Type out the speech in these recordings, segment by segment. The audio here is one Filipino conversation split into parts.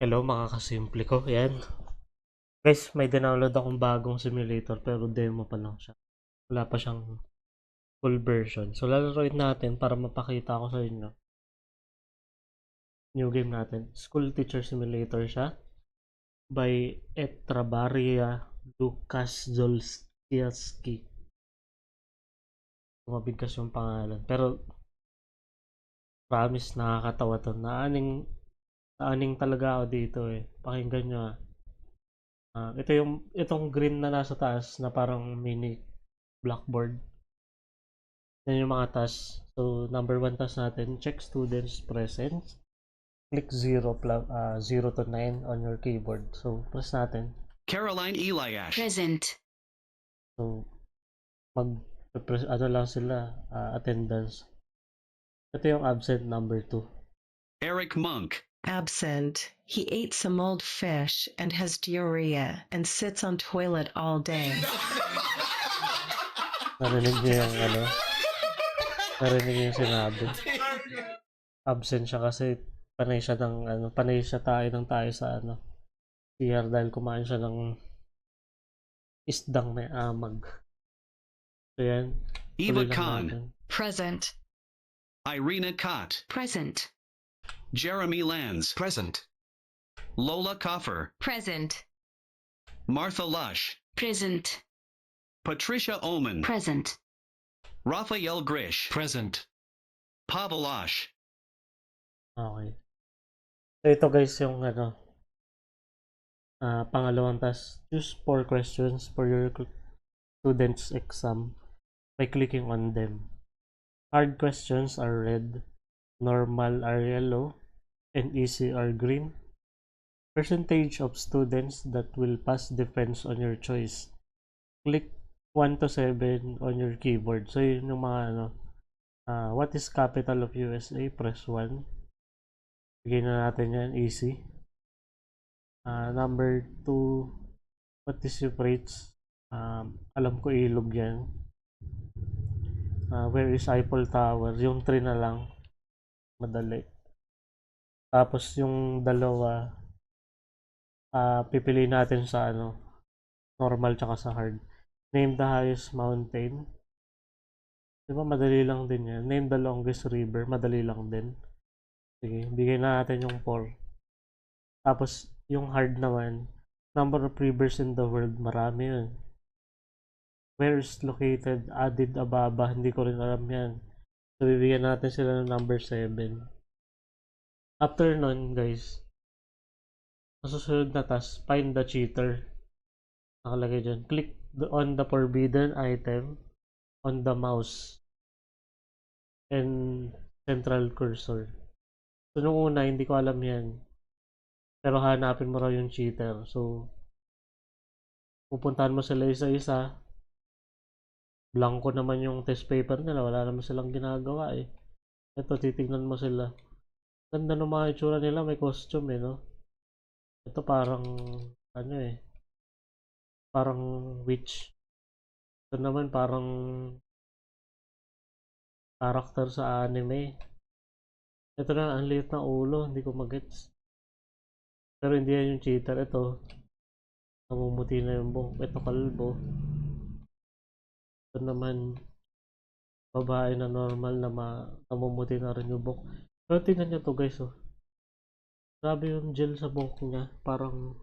Hello mga kasimple ko, yan. Guys, may download akong bagong simulator pero demo pa lang siya. Wala pa siyang full version. So lalaroin natin para mapakita ko sa inyo. New game natin. School Teacher Simulator siya. By Etrabaria Lucas Zolskiaski. Mabigkas yung pangalan. Pero promise nakakatawa to. Naaning Naaning talaga ako dito eh. Pakinggan nyo ah. Ah, ito yung, itong green na nasa taas na parang mini blackboard. Yan yung mga task. So, number one task natin, check students presence. Click 0, pla- ah, 0 to 9 on your keyboard. So, press natin. Caroline Eliash. Present. So, mag, press, ano lang sila, ah, attendance. Ito yung absent number 2. Eric Monk. Absent. He ate some old fish and has diarrhea and sits on toilet all day. Narinig niyo yung ano? Narinig niyo yung sinabi. Absent siya kasi panay siya ng ano, panay siya tayo ng tayo sa ano. CR dahil kumain siya ng isdang may amag. So yan. Eva Khan. Present. Irina Kott. Present. Jeremy Lands. Present. Lola Koffer. Present. Martha Lush. Present. Patricia Oman. Present. Raphael Grish. Present. Pavel Osh. Okay. So ito guys yung ano ah pangalawang task. Choose four questions for your students exam by clicking on them. Hard questions are red, normal are yellow, and easy are green. Percentage of students that will pass depends on your choice. Click 1 to 7 on your keyboard. So yun yung mga ano ah, what is capital of USA? Press 1. Bigyan na natin yan, easy. Ah, number 2, what is your rates? Um, alam ko ilog yan. Ah, where is Eiffel Tower? Yung 3 na lang. Madali. Tapos yung dalawa, ah pipili natin sa ano, normal tsaka sa hard. Name the highest mountain. Di madali lang din yan. Name the longest river. Madali lang din. Sige, bigay na natin yung 4. Tapos, yung hard naman, number of rivers in the world, marami yun. Where is located Addis Ababa? Hindi ko rin alam yan. So, bibigyan natin sila ng number 7. After nun, guys, masusunod na task, find the cheater. Nakalagay dyan. Click on the forbidden item on the mouse and central cursor. So, nung una, hindi ko alam yan. Pero hanapin mo raw yung cheater. So, pupuntahan mo sila isa-isa. Blanco naman yung test paper nila. Wala naman silang ginagawa eh. Ito, titignan mo sila. Ganda ng mga itsura nila. May costume eh, no? Ito parang, ano eh. Parang witch. Ito naman parang character sa anime. Ito na, ang liit na ulo. Hindi ko magets. Pero hindi yan yung cheater. Ito, namumuti na yung buhok. Ito kalbo. Ito naman, babae na normal na ma namumuti na rin yung buhok. Pero tingnan nyo to guys, oh. Grabe yung gel sa buhok niya. Parang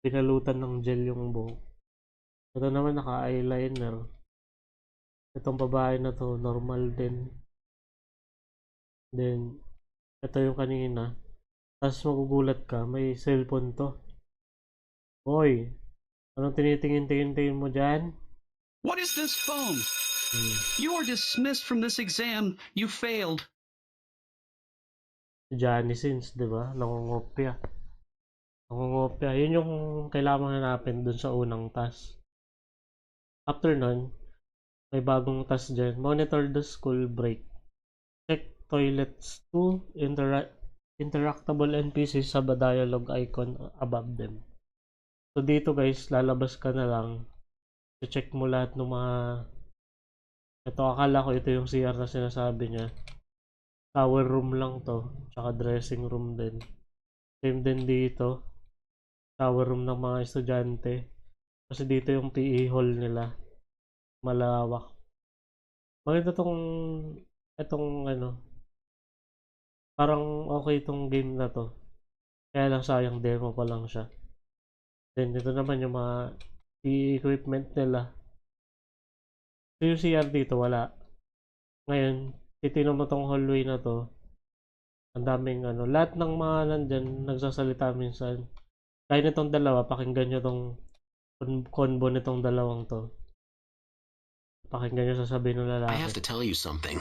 pinalutan ng gel yung buhok. Ito naman naka-eyeliner. Itong babae na to, normal din. Then, ito yung kanina. Tapos magugulat ka, may cellphone to. Hoy, anong tinitingin-tingin mo dyan? What is this phone? Hmm. You are dismissed from this exam. You failed. Johnny Sins, di ba? Nangungopia. Nangungopia. Yun yung kailangan hanapin dun sa unang task. After nun, may bagong task dyan. Monitor the school break. Check toilets to intera- interactable NPCs sa dialogue icon above them. So dito guys, lalabas ka na lang. check mo lahat ng mga ito akala ko ito yung CR na sinasabi niya. Shower room lang to, tsaka dressing room din. Same din dito. Shower room ng mga estudyante. Kasi dito yung PE hall nila. Malawak. Maganda tong itong ano. Parang okay tong game na to. Kaya lang sayang demo pa lang siya. Then dito naman yung mga PE equipment nila. So yung CR dito wala. Ngayon, titinan mo tong hallway na to. Ang daming ano, lahat ng mga nandyan nagsasalita minsan. Kaya nitong dalawa, pakinggan nyo tong combo nitong dalawang to. Pakinggan nyo sasabihin ng I have lalaki. to tell you something.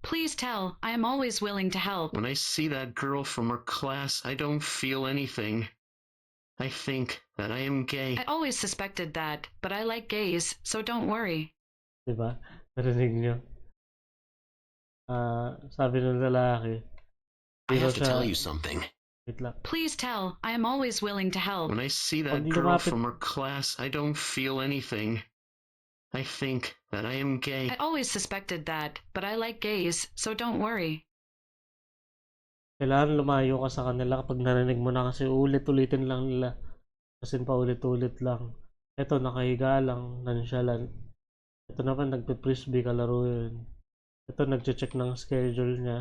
Please tell. I am always willing to help. When I see that girl from her class, I don't feel anything. I think that I am gay. I always suspected that, but I like gays, so don't worry. Diba? Narinig nyo? Ah, sabi ng lalaki. I have to tell you something. Please tell. I am always willing to help. When I see that girl from her class, I don't feel anything. I think that I am gay. I always suspected that, but I like gays, so don't worry. Kailangan lumayo ka sa kanila kapag narinig mo na kasi ulit-ulitin lang nila. Kasi paulit-ulit lang. Ito, nakahiga lang, nonchalant. Ito naman, nagpe-frisbee kalaro yun. Ito, nagche-check ng schedule niya.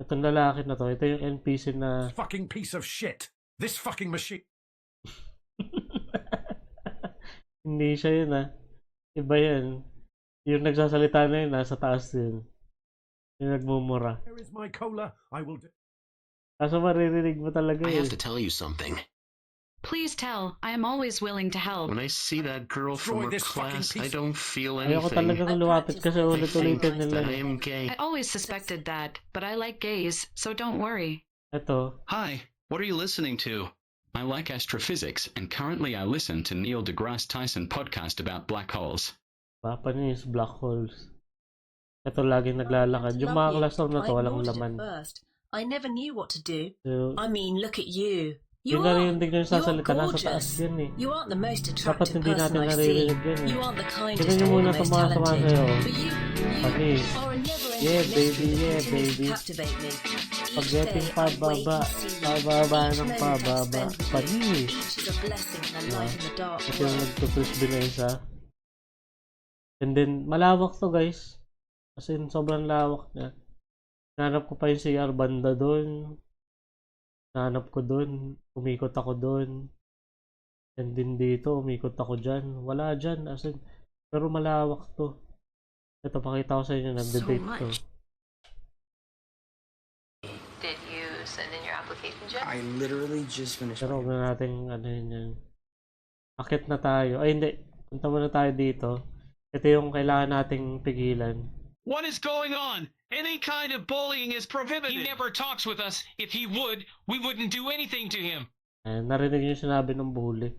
Itong lalaki na to, ito yung NPC na fucking piece of shit. This fucking machine. hindi siya yun ah. Iba yan. Yung nagsasalita na yun, nasa taas yun. Yung nagmumura. Where is my cola? I will do. Kaso maririnig mo talaga I eh. have to tell you something. Please tell. I am always willing to help. When I see that girl Destroy from her this fucking class, I piece- don't feel Ayoko anything. talagang lumapit kasi I think ulit-ulitin nila that. I am gay. I always suspected that, but I like gays, so don't worry. Ito, Hi, what are you listening to? I like astrophysics, and currently I listen to Neil deGrasse Tyson podcast about black holes. Papanis, black holes. Ito laging naglalakad. Yung mga classroom na to, walang laman. First. I never knew what to do. So, I mean, look at you. You are. narinig nyo yung you are sasalita, nasa taas yan eh. You aren't the most Dapat attractive hindi person natin naririnig yan eh. You aren't the kindest Tignan nyo or muna the most itong mga tumasayaw. talented. But you, you Panis. are a never-ending Yeah, baby, yeah, baby. captivate me. Each Pagdating pababa, pababa ng pababa. and a Diba? light in the dark Ito yung world. nagtutwisby na isa. And then, malawak to guys. As in, sobrang lawak niya. Nanap ko pa yung CR banda doon. Nanap ko doon. Umikot ako doon. And then dito, umikot ako dyan. Wala dyan. As in, pero malawak to. Ito, pakita ko sa inyo. Nag-debate to. Did you send in your application, Jeff? I literally just finished. Pero huwag na natin, ano yun yan. Akit na tayo. Ay, hindi. Punta muna tayo dito. Ito yung kailangan nating pigilan. What is going on? Any kind of bullying is prohibited. He never talks with us. If he would, we wouldn't do anything to him. Ayan, narinig niyo sinabi ng bully.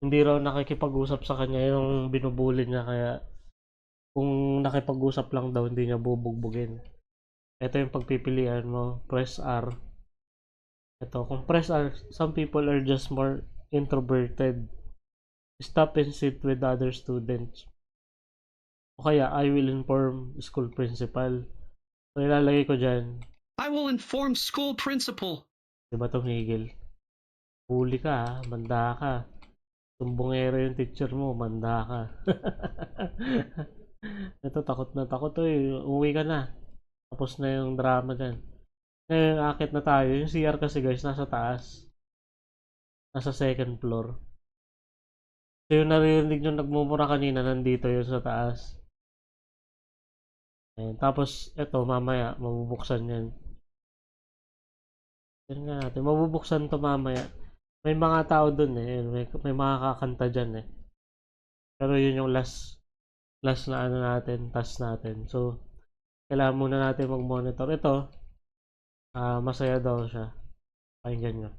Hindi raw nakikipag-usap sa kanya yung binubuli niya kaya kung nakipag-usap lang daw hindi niya bubugbugin. Ito yung pagpipilian mo, press R. Ito, kung press R, some people are just more introverted. Stop and sit with other students. O kaya, I will inform school principal. So, ilalagay ko dyan, I will inform school principal. Di ba tumigil? Huli ka ha, manda ka. Tumbongero yung teacher mo, manda ka. Ito, takot na takot to eh. Uwi ka na. Tapos na yung drama dyan. Ngayon, akit na tayo. Yung CR kasi guys, nasa taas. Nasa second floor. So yung naririnig nyo nagmumura kanina, nandito yun sa taas. Ayan. Tapos, eto, mamaya, mabubuksan yan. Yan nga natin. Mabubuksan to mamaya. May mga tao dun eh. May, may mga kakanta dyan eh. Pero yun yung last last na ano natin, task natin. So, kailangan muna natin mag-monitor. Ito, ah masaya daw siya. Pakinggan nyo.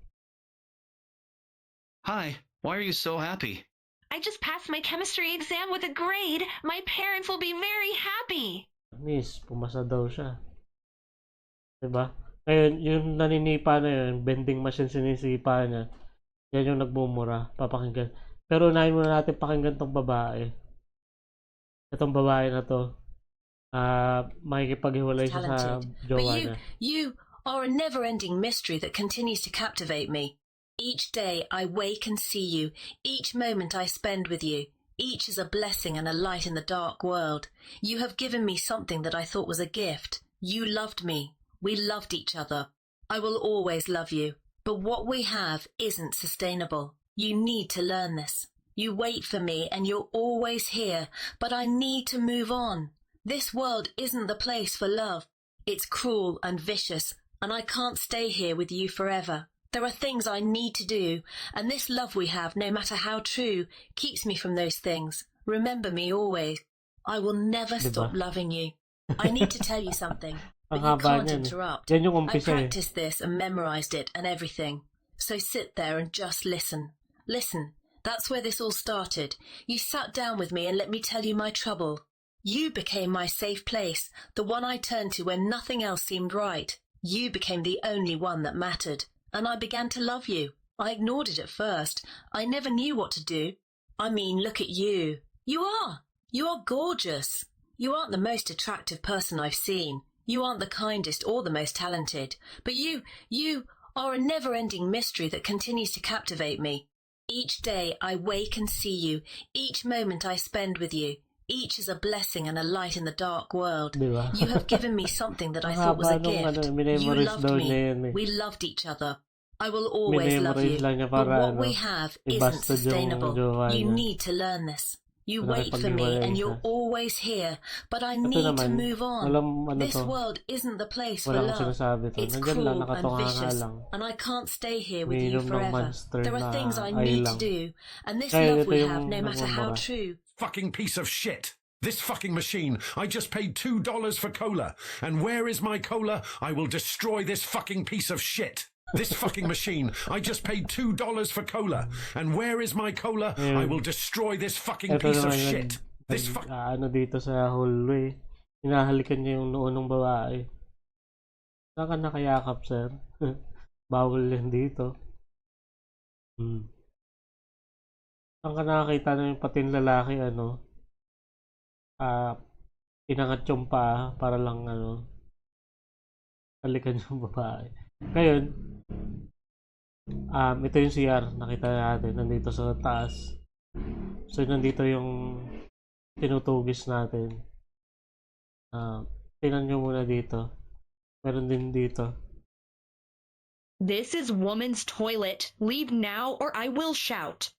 Hi, why are you so happy? I just passed my chemistry exam with a grade. My parents will be very happy. Miss, pumasa daw siya. 'Di ba? Ngayon, yung naninipa na yun, vending machine sinisipa niya, yan yung nagmumura, papakinggan. Pero unahin muna natin pakinggan tong babae. Itong babae na to, ah makikipaghiwalay siya sa jowa you, niya. you are a never ending mystery that continues to captivate me. Each day I wake and see you, each moment I spend with you. Each is a blessing and a light in the dark world. You have given me something that I thought was a gift. You loved me. We loved each other. I will always love you. But what we have isn't sustainable. You need to learn this. You wait for me and you're always here, but I need to move on. This world isn't the place for love. It's cruel and vicious, and I can't stay here with you forever. There are things I need to do, and this love we have, no matter how true, keeps me from those things. Remember me always. I will never Diba? stop loving you. I need to tell you something, but you can't eh. interrupt. I eh. practiced this and memorized it and everything. So sit there and just listen. Listen. That's where this all started. You sat down with me and let me tell you my trouble. You became my safe place, the one I turned to when nothing else seemed right. You became the only one that mattered, and I began to love you. I ignored it at first. I never knew what to do. I mean, look at you. You are. You are gorgeous. You aren't the most attractive person I've seen. You aren't the kindest or the most talented. But you, you are a never ending mystery that continues to captivate me. Each day I wake and see you. Each moment I spend with you. Each is a blessing and a light in the dark world. You have given me something that I thought was a gift. You loved me. We loved each other. I will always love you. Minemorize lang niya But what we have isn't sustainable. You need to learn this. You wait for me and you're always here, but I need to move on. ano This to. world isn't the place for love. kang sinasabi to. It's lang, cruel and vicious, lang. and I can't stay here with you forever. There are things I need to do, and this Kaya love we have, no matter how true, Fucking piece of shit. This fucking machine. I just paid two dollars for cola. And where is my cola? I will destroy this fucking piece of shit. This fucking machine. I just paid two dollars for cola. And where is my cola? I will destroy this fucking Ito piece of shit. This fuck. ah, ano dito sa hallway. Hinahalikan niya yung noo ng babae. Saan ka nakayakap, sir? Bawal yan dito. Hmm. Ka nakakita na yung patin lalaki, ano? Ah, pinangat yung paa para lang, ano, halikan yung babae. Ngayon, um, ito yung CR. Nakita natin. Nandito sa taas. So, nandito yung tinutugis natin. Ah, tingnan nyo muna dito. Meron din dito. This is woman's toilet. Leave now or I will shout.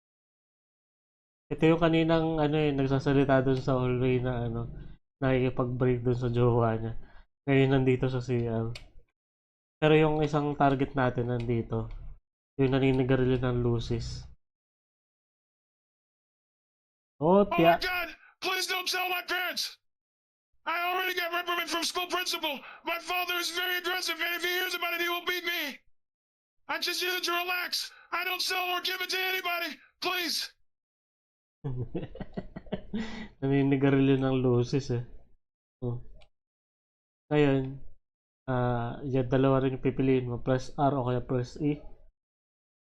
Ito yung kaninang ano eh, nagsasalita dun sa hallway na ano, nakikipag-break dun sa jowa niya. Ngayon nandito sa CR. Pero yung isang target natin nandito. Yung naninigarilyo ng Lucis. Oh, Oh my tiya. god! Please don't tell my parents! I already got reprimand from school principal. My father is very aggressive, and if he hears about it, he will beat me. I just need you to relax. I don't sell or give it to anybody. Please. naninigarilyo ng Lucis eh. Oh. Ngayon, ah, yan dalawa rin yung pipiliin mo. Press R o kaya press E.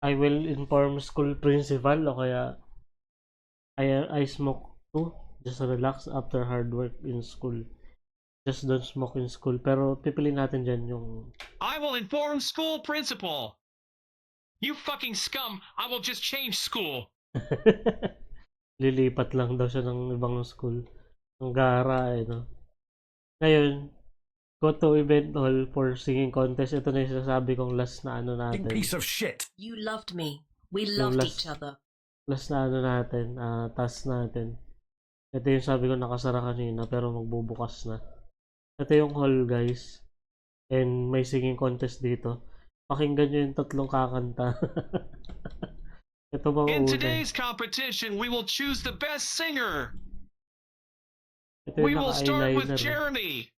I will inform school principal o kaya I, I smoke too. Just relax after hard work in school. Just don't smoke in school. Pero pipiliin natin dyan yung I will inform school principal. You fucking scum! I will just change school. lilipat lang daw siya ng ibang school. Ang gara eh, no? Ngayon, go to event hall for singing contest. Ito na yung sinasabi kong last na ano natin. piece of shit. you loved me. We Yung loved last- each other. Last na ano natin, ah task natin. Ito yung sabi ko nakasara kanina pero magbubukas na. Ito yung hall guys. And may singing contest dito. Pakinggan nyo yung tatlong kakanta. In today's competition, we will choose the best singer. We will start with. Jeremy.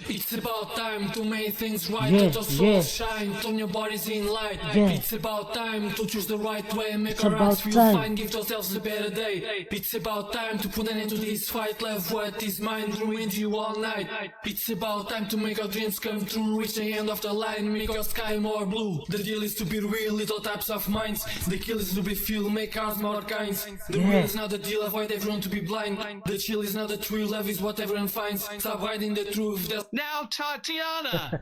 It's about time to make things right, Yeah, let the soul yeah. shine, turn your bodies in light. Yeah. It's about time to choose the right way, make It's our about feel time. fine, give yourselves a better day. It's about time to put an end to this fight, left what is mine, ruined you all night. It's about time to make our dreams come true, reach the end of the line, make our sky more blue. The deal is to be real, little types of minds. The kill is to be fuel, make ours more kinds. The Yeah. real is not the deal, avoid everyone to be blind. The chill is not the true, love is what everyone finds. Stop hiding the truth, that's Now, Tatiana!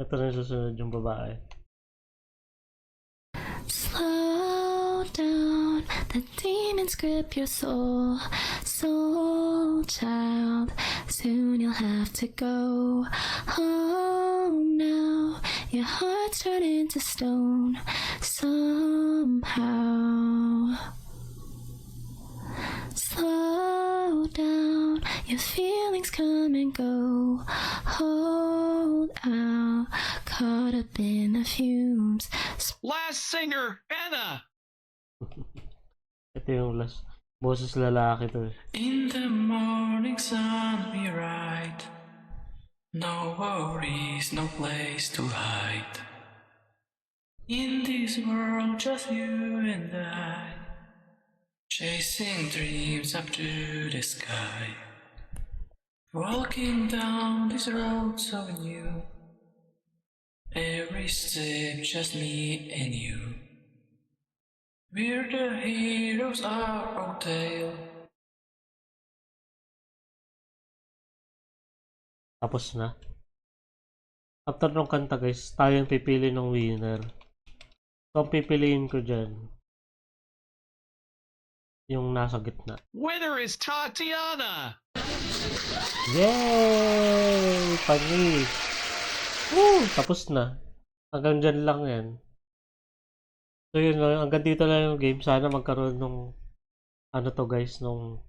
Ito na yung susunod yung babae. Slow down, the demons grip your soul. Soul child, soon you'll have to go home now. Your heart's turned into stone somehow. Slow down, your feelings come and go. Hold out, caught up in the fumes. Last singer, Anna! Ito yung last. Boses lalaki to eh. In the morning sun we ride. No worries, no place to hide. In this world, just you and I. Chasing dreams up to the sky. Walking down this road so new. Every step just me and you. We're the heroes of our tale. Tapos na. After nung kanta guys, tayo yung pipili ng winner. So, ang pipiliin ko dyan, yung nasa gitna. Winner is Tatiana! Yay! Panis! Woo! Tapos na. Hanggang dyan lang yan. So yun lang, hanggang dito lang yung game. Sana magkaroon nung ano to guys, nung